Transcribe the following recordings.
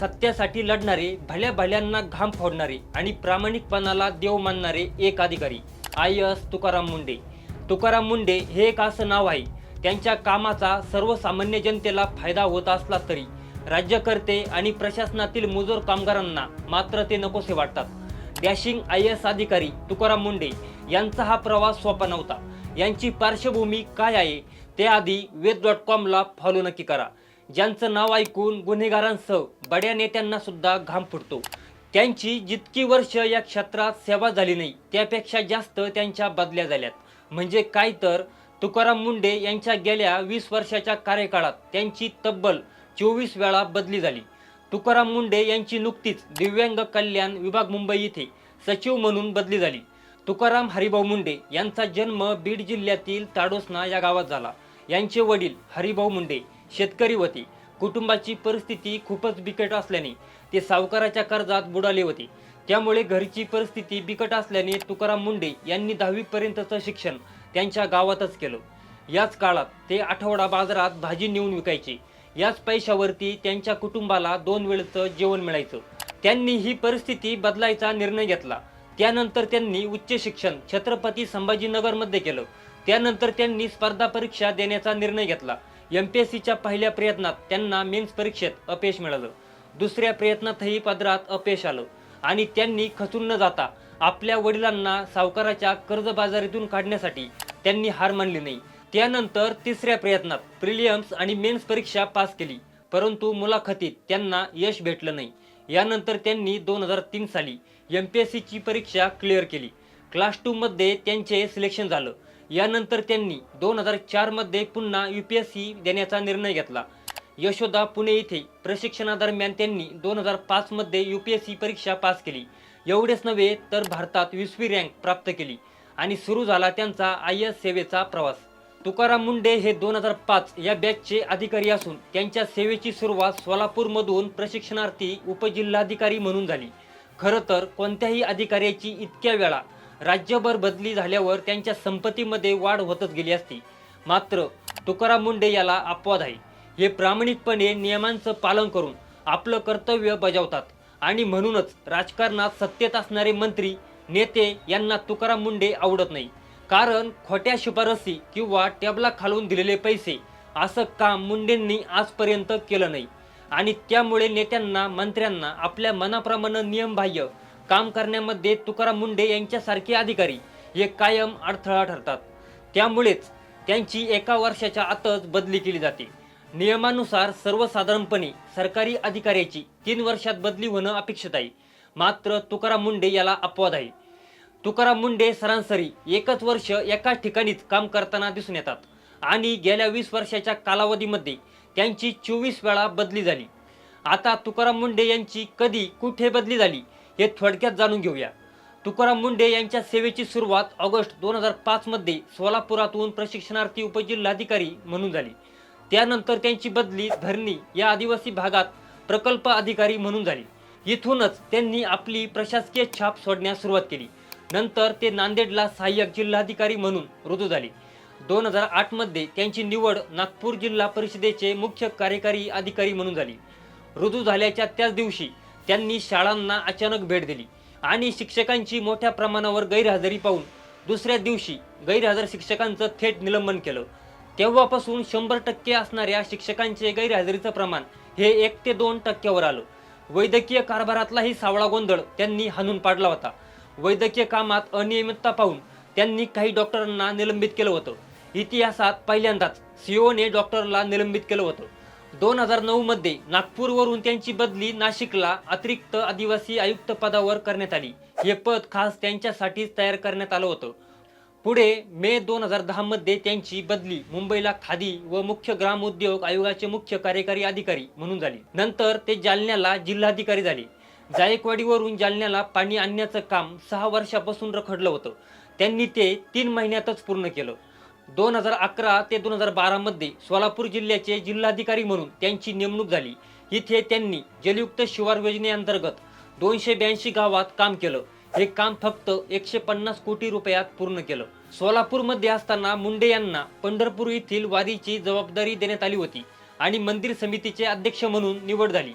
सत्यासाठी लढणारे भल्या भल्यांना घाम फोडणारे आणि प्रामाणिकपणाला देव मानणारे एक अधिकारी आय एस तुकाराम मुंडे. तुकाराम मुंडे हे एक असं नाव आहे. त्यांच्या कामाचा सर्वसामान्य जनतेला फायदा होत असला तरी राज्यकर्ते आणि प्रशासनातील मुजोर कामगारांना मात्र ते नकोसे वाटतात. डॅशिंग आय एस अधिकारी तुकाराम मुंडे यांचा हा प्रवास सोपा नव्हता. यांची पार्श्वभूमी काय आहे ते आधी वेद डॉट कॉमला फॉलो नक्की करा. ज्यांचं नाव ऐकून गुन्हेगारांसह बड्या नेत्यांना सुद्धा घाम फुटतो. त्यांची जितकी वर्ष या क्षेत्रात सेवा झाली नाही त्यापेक्षा जास्त त्यांच्या बदल्या झाल्यात. म्हणजे काय तर तुकाराम मुंडे यांच्या गेल्या वीस वर्षाच्या कार्यकाळात त्यांची तब्बल चोवीस वेळा बदली झाली. तुकाराम मुंडे यांची नुकतीच दिव्यांग कल्याण विभाग मुंबई येथे सचिव म्हणून बदली झाली. तुकाराम हरिभाऊ मुंडे यांचा जन्म बीड जिल्ह्यातील ताडोसना या गावात झाला. यांचे वडील हरिभाऊ मुंडे शेतकरी होते. कुटुंबाची परिस्थिती खूपच बिकट असल्याने ते सावकाराच्या कर्जात बुडाले होते. त्यामुळे घरची परिस्थिती बिकट असल्याने तुकाराम मुंडे यांनी दहावीपर्यंतचं शिक्षण त्यांच्या गावातच केलं. याच काळात ते आठवडा बाजारात भाजी नेऊन विकायचे. याच पैशावरती त्यांच्या कुटुंबाला दोन वेळचं जेवण मिळायचं. त्यांनी ही परिस्थिती बदलायचा निर्णय घेतला. त्यानंतर त्यांनी उच्च शिक्षण छत्रपती संभाजीनगरमध्ये केलं. त्यानंतर त्यांनी स्पर्धा परीक्षा देण्याचा निर्णय घेतला. एम पी एस सीच्या पहिल्या प्रयत्नात त्यांना मेन्स परीक्षेत अपयश मिळालं. दुसऱ्या प्रयत्नातही पदरात अपयश आलं. आणि त्यांनी खचून न जाता आपल्या वडिलांना सावकाराच्या कर्जबाजारीतून काढण्यासाठी त्यांनी हार मानली नाही. त्यानंतर तिसऱ्या प्रयत्नात प्रिलियम्स आणि मेन्स परीक्षा पास केली. परंतु मुलाखतीत त्यांना यश भेटलं नाही. यानंतर त्यांनी दोन हजार तीन साली एम पी एस सीची परीक्षा क्लिअर केली. क्लास टूमध्ये त्यांचे सिलेक्शन झालं. यानंतर त्यांनी दोन हजार चारमध्ये पुन्हा यू पी एस सी देण्याचा निर्णय घेतला. यशोदा पुणे येथे प्रशिक्षणादरम्यान त्यांनी दोन हजार पाचमध्ये यू पी एस सी परीक्षा पास केली. एवढेच नव्हे तर भारतात वीसवी रँक प्राप्त केली आणि सुरू झाला त्यांचा आय एस सेवेचा प्रवास. तुकाराम मुंडे हे दोन हजार पाच या बॅचचे अधिकारी असून त्यांच्या सेवेची सुरुवात सोलापूरमधून प्रशिक्षणार्थी उपजिल्हाधिकारी म्हणून झाली. खरं तर कोणत्याही अधिकाऱ्याची इतक्या वेळा राज्यभर बदली झाल्यावर त्यांच्या संपत्तीमध्ये वाढ होतच गेली असती. मात्र तुकाराम मुंडे याला अपवाद आहे. हे प्रामाणिकपणे नियमांचं पालन करून आपलं कर्तव्य बजावतात. आणि म्हणूनच राजकारणात सत्तेत असणारे मंत्री नेते यांना तुकाराम मुंडे आवडत नाही. कारण खोट्या शिफारसी किंवा टेबला खालून दिलेले पैसे असं काम मुंडेंनी आजपर्यंत केलं नाही. आणि त्यामुळे नेत्यांना मंत्र्यांना आपल्या मनाप्रमाणे नियमबाह्य काम करण्यामध्ये तुकाराम मुंडे यांच्यासारखे अधिकारी हे कायम अडथळा ठरतात. त्यामुळेच त्यांची एका वर्षाच्या आतच बदली केली जाते. नियमानुसार सर्वसाधारणपणे सरकारी अधिकाऱ्याची तीन वर्षात बदली होणं अपेक्षित आहे. मात्र तुकाराम मुंडे याला अपवाद आहे. तुकाराम मुंडे सरासरी एकच वर्ष एकाच ठिकाणीच काम करताना दिसून येतात आणि गेल्या वीस वर्षाच्या कालावधीमध्ये त्यांची चोवीस वेळा बदली झाली. आता तुकाराम मुंडे यांची कधी कुठे बदली झाली हे थोडक्यात जाणून घेऊया. तुकाराम मुंडे यांच्या सेवेची सुरुवात ऑगस्ट दोन हजार पाचमध्ये सोलापुरातून प्रशिक्षणार्थी उपजिल्हाधिकारी म्हणून झाली. त्यानंतर त्यांची बदली धरणी या आदिवासी भागात प्रकल्प अधिकारी म्हणून झाली. इथूनच त्यांनी आपली प्रशासकीय छाप सोडण्यास सुरुवात केली. नंतर ते नांदेडला सहाय्यक जिल्हाधिकारी म्हणून रुजू झाले. दोन हजार आठमध्ये त्यांची निवड नागपूर जिल्हा परिषदेचे मुख्य कार्यकारी अधिकारी म्हणून झाली. रुजू झाल्याच्या त्याच दिवशी त्यांनी शाळांना अचानक भेट दिली आणि शिक्षकांची मोठ्या प्रमाणावर गैरहजेरी पाहून दुसऱ्या दिवशी गैरहजर शिक्षकांचं थेट निलंबन केलं. तेव्हापासून शंभर टक्के असणाऱ्या शिक्षकांचे गैरहजेरीचं प्रमाण हे एक ते दोन टक्क्यावर आलं. वैद्यकीय कारभारातलाही सावळा गोंधळ त्यांनी हाणून पाडला होता. वैद्यकीय कामात अनियमितता पाहून त्यांनी काही डॉक्टरांना निलंबित केलं होतं. इतिहासात पहिल्यांदाच सीओने डॉक्टरला निलंबित केलं होतं. दोन हजार नऊ मध्ये नागपूरवरून त्यांची बदली नाशिकला अतिरिक्त आदिवासी आयुक्त पदावर करण्यात आली. हे पद खास त्यांच्यासाठीच तयार करण्यात आलं होतं. पुढे मे दोन हजार दहा मध्ये त्यांची बदली मुंबईला खादी व मुख्य ग्राम उद्योग आयोगाचे मुख्य कार्यकारी अधिकारी म्हणून झाली. नंतर ते जालन्याला जिल्हाधिकारी झाले. जायकवाडीवरून जालन्याला पाणी आणण्याचं काम सहा वर्षापासून रखडलं होतं. त्यांनी ते तीन महिन्यातच पूर्ण केलं. दोन हजार अकरा ते दोन हजार बारामध्ये सोलापूर जिल्ह्याचे जिल्हाधिकारी म्हणून त्यांची नेमणूक झाली. इथे त्यांनी जलयुक्त शिवार योजनेअंतर्गत दोनशे ब्याऐंशी गावात काम केलं. हे काम फक्त एकशे पन्नास कोटी रुपयात पूर्ण केलं. सोलापूरमध्ये असताना मुंडे यांना पंढरपूर येथील वारीची जबाबदारी देण्यात आली होती आणि मंदिर समितीचे अध्यक्ष म्हणून निवड झाली.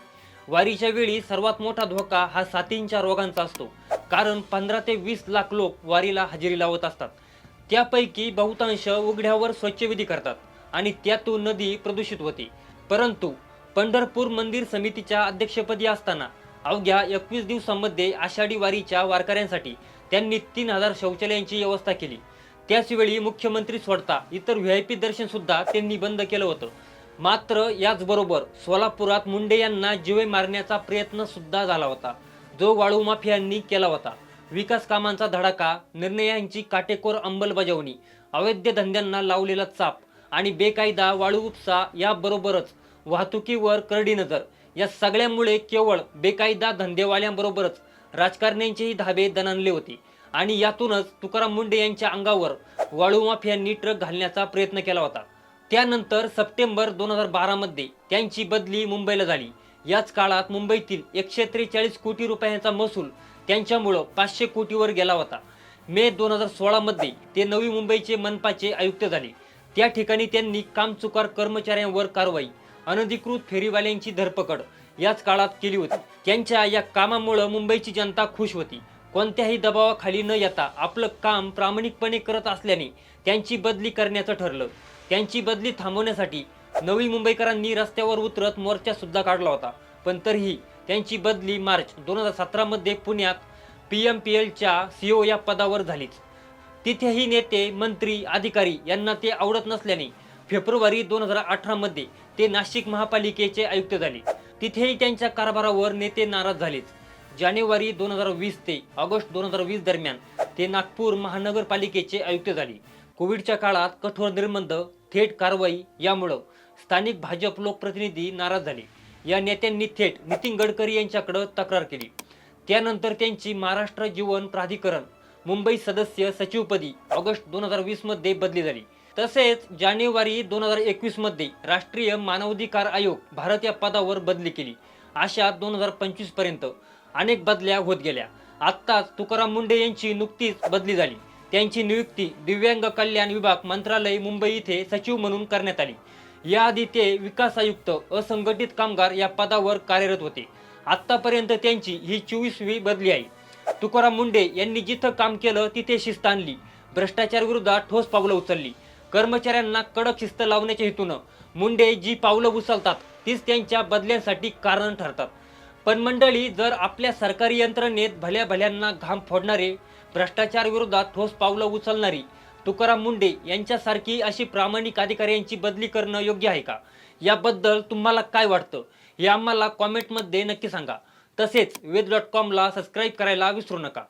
वारीच्या वेळी सर्वात मोठा धोका हा साथींच्या रोगांचा असतो. कारण पंधरा ते वीस लाख लोक वारीला हजेरी लावत असतात. त्यापैकी बहुतांश उघड्यावर स्वच्छविधी करतात आणि त्यातून नदी प्रदूषित होती. परंतु पंढरपूर मंदिर समितीच्या अध्यक्षपदी असताना अवघ्या एकवीस दिवसांमध्ये आषाढी वारीच्या वारकऱ्यांसाठी त्यांनी तीन हजार शौचालयांची व्यवस्था केली. त्याचवेळी मुख्यमंत्री सोडता इतर व्ही आय पी दर्शन सुद्धा त्यांनी बंद केलं होतं. मात्र याचबरोबर सोलापुरात मुंडे यांना जीवे मारण्याचा प्रयत्न सुद्धा झाला होता. जो वाळू माफियांनी केला होता. विकास कामांचा धडाका निर्णयांची काटेकोर अंमलबजावणी अवैध धंद्यांना लावलेला चाप आणि बेकायदा वाळू उपसा याबरोबरच वाहतुकीवर करडी नजर. या सगळ्यामुळे केवळ बेकायदा धंदेवाल्यांबरोबरच राजकारण्यांचेही धाबे दणानले होते आणि यातूनच तुकाराम मुंडे यांच्या अंगावर वाळू माफियांनी ट्रक घालण्याचा प्रयत्न केला होता. त्यानंतर सप्टेंबर दोन हजार बारामध्ये त्यांची बदली मुंबईला झाली. याच काळात मुंबईतील एकशे त्रेचाळीस कोटी रुपयांचा महसूल त्यांच्यामुळं पाचशे कोटीवर गेला होता. मे दोन हजार सोळामध्ये ते नवी मुंबईचे मनपाचे आयुक्त झाले. त्या ठिकाणी त्यांनी कामचुकार कर्मचाऱ्यांवर कारवाई अनधिकृत फेरीवाल्यांची धरपकड याच काळात केली होती. त्यांच्या या कामामुळं मुंबईची जनता खुश होती. कोणत्याही दबावाखाली न येता आपलं काम प्रामाणिकपणे करत असल्याने त्यांची बदली करण्याचं ठरलं. त्यांची बदली थांबवण्यासाठी नवी मुंबईकरांनी रस्त्यावर उतरत मोर्चा सुद्धा काढला होता. पण तरीही त्यांची बदली मार्च दोन हजार सतरामध्ये पुण्यात पी एम पी एलच्या सी ओ या पदावर झालीच. तिथेही नेते मंत्री अधिकारी यांना ते आवडत नसल्याने फेब्रुवारी दोन हजार अठरामध्ये ते नाशिक महापालिकेचे आयुक्त झाले. तिथेही त्यांच्या कारभारावर नेते नाराज झालेच जानेवारी दोन हजार वीस ते ऑगस्ट दोन हजार वीस दरम्यान ते नागपूर महानगरपालिकेचे आयुक्त झाले. कोविडच्या काळात कठोर निर्बंध थेट कारवाई यामुळं स्थानिक भाजप लोकप्रतिनिधी नाराज झाले. या नेत्यांनी थेट नितीन गडकरी यांच्याकडे तक्रार केली. त्यानंतर त्यांची महाराष्ट्र जीवन प्राधिकरण मुंबई सदस्य सचिवपदी ऑगस्ट दोन हजार वीसमध्ये बदली झाली. तसेच जानेवारी दोन हजार एकवीसमध्ये राष्ट्रीय मानवाधिकार आयोग भारत या पदावर बदली केली. अशा दोन हजार पंचवीसपर्यंत अनेक बदल्या होत गेल्या. आत्ताच तुकाराम मुंडे यांची नुकतीच बदली झाली. त्यांची नियुक्ती दिव्यांग कल्याण विभाग मंत्रालय मुंबई इथे सचिव म्हणून करण्यात आली. याआधी ते विकास आयुक्त असंघटित कामगार या पदावर कार्यरत होते. आत्तापर्यंत त्यांची ही चोवीसवी बदली आहे. तुकाराम मुंडे यांनी जिथं काम केलं तिथे शिस्त आणली. भ्रष्टाचार विरोधात ठोस पावलं उचलली. कर्मचाऱ्यांना कडक शिस्त लावण्याच्या हेतूनं मुंडे जी पावलं उचलतात तीच त्यांच्या बदल्यांसाठी कारण ठरतात. पण मंडळी जर आपल्या सरकारी यंत्रणेत भल्या भल्यांना घाम फोडणारे भ्रष्टाचार विरोधात ठोस पावलं उचलणारी तुकाराम मुंडे यांच्यासारखी अशी प्रामाणिक अधिकाऱ्यांची बदली करणं योग्य आहे का? याबद्दल तुम्हाला काय वाटतं? हे आम्हाला कॉमेंटमध्ये नक्की सांगा. तसेच वेद डॉट कॉमला सबस्क्राईब करायला विसरू नका.